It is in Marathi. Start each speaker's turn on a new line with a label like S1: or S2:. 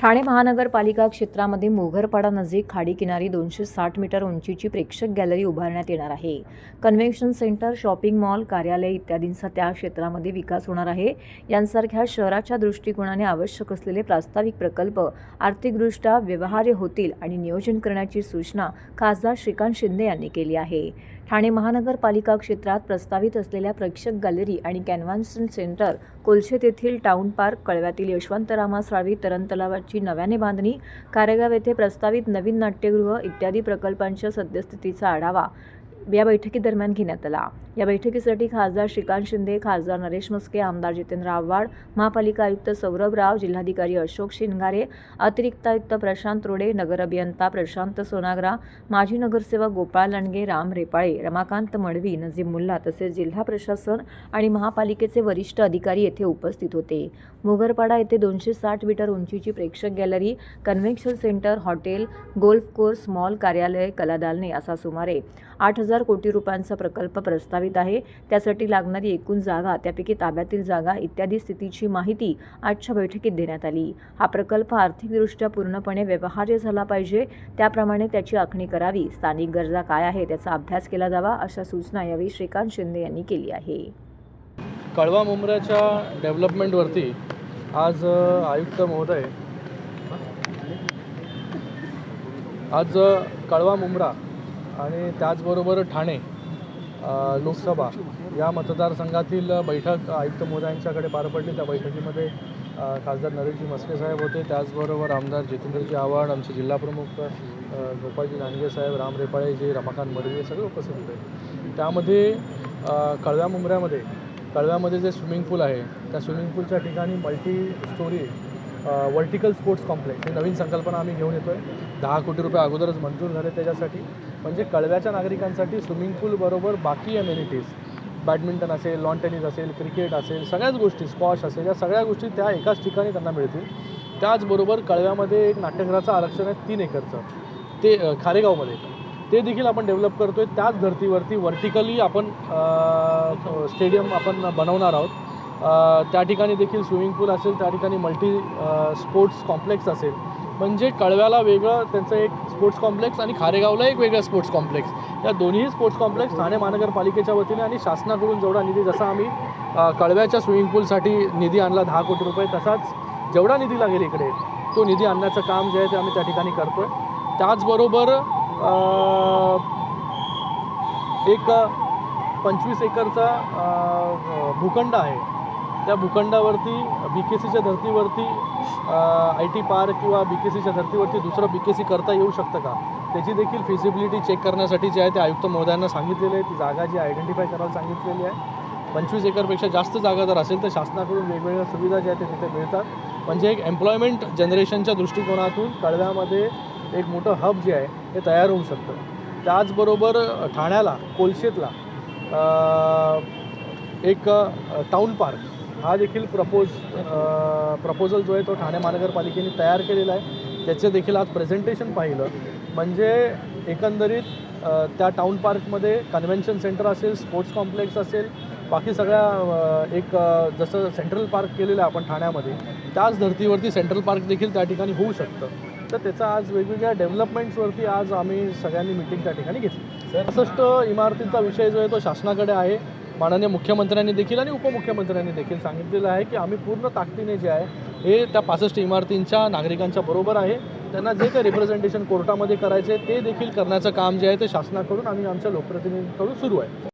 S1: ठाणे महानगरपालिका क्षेत्रामध्ये मोघरपाडा नजीक खाडी किनारी दोनशे साठ मीटर उंचीची प्रेक्षक गॅलरी उभारण्यात येणार आहे. कन्व्हेन्शन सेंटर शॉपिंग मॉल कार्यालय इत्यादींचा त्या क्षेत्रामध्ये विकास होणार आहे. यांसारख्या शहराच्या दृष्टिकोनाने आवश्यक असलेले प्रास्ताविक प्रकल्प आर्थिकदृष्ट्या व्यवहार्य होतील आणि नियोजन करण्याची सूचना खासदार श्रीकांत शिंदे यांनी केली आहे. ठाणे महानगरपालिका क्षेत्रात प्रस्तावित असलेल्या प्रेक्षक गॅलरी आणि कॅन्व्हन्सन सेंटर कोलशेत येथील टाऊन पार्क कळव्यातील यशवंतरामा साळवी तरण तलावाची नव्याने बांधणी कारेगाव येथे प्रस्तावित नवीन नाट्यगृह इत्यादी प्रकल्पांच्या सद्यस्थितीचा आढावा या बैठकीदरम्यान घेण्यात आला. या बैठकीसाठी खासदार श्रीकांत शिंदे खासदार नरेश मस्के आमदार जितेंद्र आव्हाड महापालिका आयुक्त सौरभ राव जिल्हाधिकारी अशोक शिंगारे अतिरिक्त आयुक्त प्रशांत रोडे नगर अभियंता प्रशांत सोनागरा माजी नगरसेवक गोपाळ लंडगे राम रेपाळे रमाकांत मडवी नजीब मुल्ला तसेच जिल्हा प्रशासन आणि महापालिकेचे वरिष्ठ अधिकारी येथे उपस्थित होते. मोगरपाडा येथे दोनशे साठ मीटर उंचीची प्रेक्षक gallery convention centre hotel golf course mall कार्यालय कलादालने असा सुमारे आठ हजार कोटी रुपयांचा प्रकल्प प्रस्तावित आहे. त्यासाठी लागणारी एकूण जागा त्यापैकी ताब्यातील जागा इत्यादी स्थितीची माहिती आजच्या बैठकीत देण्यात आली. हा प्रकल्प आर्थिकदृष्ट्या पूर्णपणे व्यवहार्य झाला पाहिजे. त्याप्रमाणे त्याची आखणी करावी. स्थानिक गरजा काय आहे त्याचा अभ्यास केला जावा अशा सूचना यावेळी श्रीकांत शिंदे यांनी केली आहे.
S2: कळवा मुंबऱ्याच्या डेव्हलपमेंटवरती आज आयुक्त महोदय आज कळवा मुंब्रा आणि त्याचबरोबर ठाणे लोकसभा या मतदारसंघातील बैठक आयुक्त महोदयांच्याकडे पार पडली. त्या बैठकीमध्ये खासदार नरेशजी मस्के साहेब होते. त्याचबरोबर आमदार जितेंद्रजी आव्हाड आमचे जिल्हाप्रमुख अ, गोपाळजी साहेब राम रेपाळेजी रमाकांत मडवी हे सगळे उपस्थित होते. त्यामध्ये कळव्या मुंबऱ्यामध्ये कळव्यामध्ये जे स्विमिंग पूल आहे त्या स्विमिंग पूलच्या ठिकाणी multi storey vertical sports complex. ही नवीन संकल्पना आम्ही घेऊन येतो आहे दहा कोटी रुपये अगोदरच मंजूर झाले त्याच्यासाठी. म्हणजे कळव्याच्या नागरिकांसाठी स्विमिंग पूलबरोबर बाकी अम्युनिटीज बॅडमिंटन असेल लॉन टेनिस असेल क्रिकेट असेल सगळ्याच गोष्टी स्कॉश असेल या सगळ्या गोष्टी त्या एकाच ठिकाणी त्यांना मिळतील. त्याचबरोबर कळव्यामध्ये एक नाट्यघराचं आरक्षण आहे तीन एकरचं. ते खारेगावमध्ये. ते देखील आपण डेव्हलप करतो आहे त्याच धर्तीवरती वर्टिकली आपण स्टेडियम आपण बनवणार आहोत. त्या ठिकाणी देखील स्विमिंग पूल असेल त्या ठिकाणी मल्टी स्पोर्ट्स कॉम्प्लेक्स असेल. म्हणजे कळव्याला वेगळं त्यांचं एक स्पोर्ट्स कॉम्प्लेक्स आणि खारेगावला एक वेगळं स्पोर्ट्स कॉम्प्लेक्स. या दोन्ही स्पोर्ट्स कॉम्प्लेक्स ठाणे महानगरपालिकेच्या वतीने आणि शासनाकडून जेवढा निधी जसा आम्ही कळव्याच्या स्विमिंग पूलसाठी निधी आणला दहा कोटी रुपये तसाच जेवढा निधी लागेल इकडे तो निधी आणण्याचं काम जे आहे ते आम्ही त्या ठिकाणी करतो आहे त्याचबरोबर एक पंचवीस एकरचा भूखंड आहे. त्या भूखंडावरती बी के सीच्या धर्तीवरती आय टी पार्क किंवा बी के सीच्या धर्तीवरती दुसरं बी के सी करता येऊ शकतं का? त्याची देखील फिजिबिलिटी चेक करण्यासाठी जे आहे ते आयुक्त महोदयांना सांगितलेलं आहे. ती जागा जी आयडेंटिफाय करायला सांगितलेली आहे. पंचवीस एकरपेक्षा जास्त जागा जर असेल तर शासनाकडून वेगवेगळ्या सुविधा ज्या आहेत ते तिथे मिळतात. म्हणजे एक एम्प्लॉयमेंट जनरेशनच्या दृष्टिकोनातून कळव्यामध्ये एक मोठं हब जे आहे ते तयार होऊ शकतं. त्याचबरोबर ठाण्याला कोलशेतला एक टाऊन पार्क हा देखील प्रपोज प्रपोजल जो आहे तो ठाणे महानगरपालिकेने तयार केलेला आहे. त्याचं देखील आज प्रेझेंटेशन पाहिलं. म्हणजे एकंदरीत त्या टाऊन पार्कमध्ये कन्व्हेन्शन सेंटर असेल स्पोर्ट्स कॉम्प्लेक्स असेल बाकी सगळ्या एक जसं सेंट्रल पार्क केलेलं आहे आपण ठाण्यामध्ये त्याच धर्तीवरती सेंट्रल पार्क देखील त्या ठिकाणी होऊ शकतं. तर त्याचा आज वेगवेगळ्या डेव्हलपमेंट्सवरती आज आम्ही सगळ्यांनी मिटिंग त्या ठिकाणी घेतली. सहासष्ट इमारतींचा विषय जो आहे तो शासनाकडे आहे. माननीय मुख्यमंत्र्यांनी देखील आणि उपमुख्यमंत्र्यांनी देखील सांगितलेलं आहे की आम्ही पूर्ण ताकदीने जे आहे हे त्या पासष्ट इमारतींच्या नागरिकांच्या बरोबर आहे. त्यांना जे काही रिप्रेझेंटेशन कोर्टामध्ये करायचे ते देखील करण्याचं काम जे आहे ते शासनाकडून आणि आमच्या लोकप्रतिनिधींकडून सुरू आहे.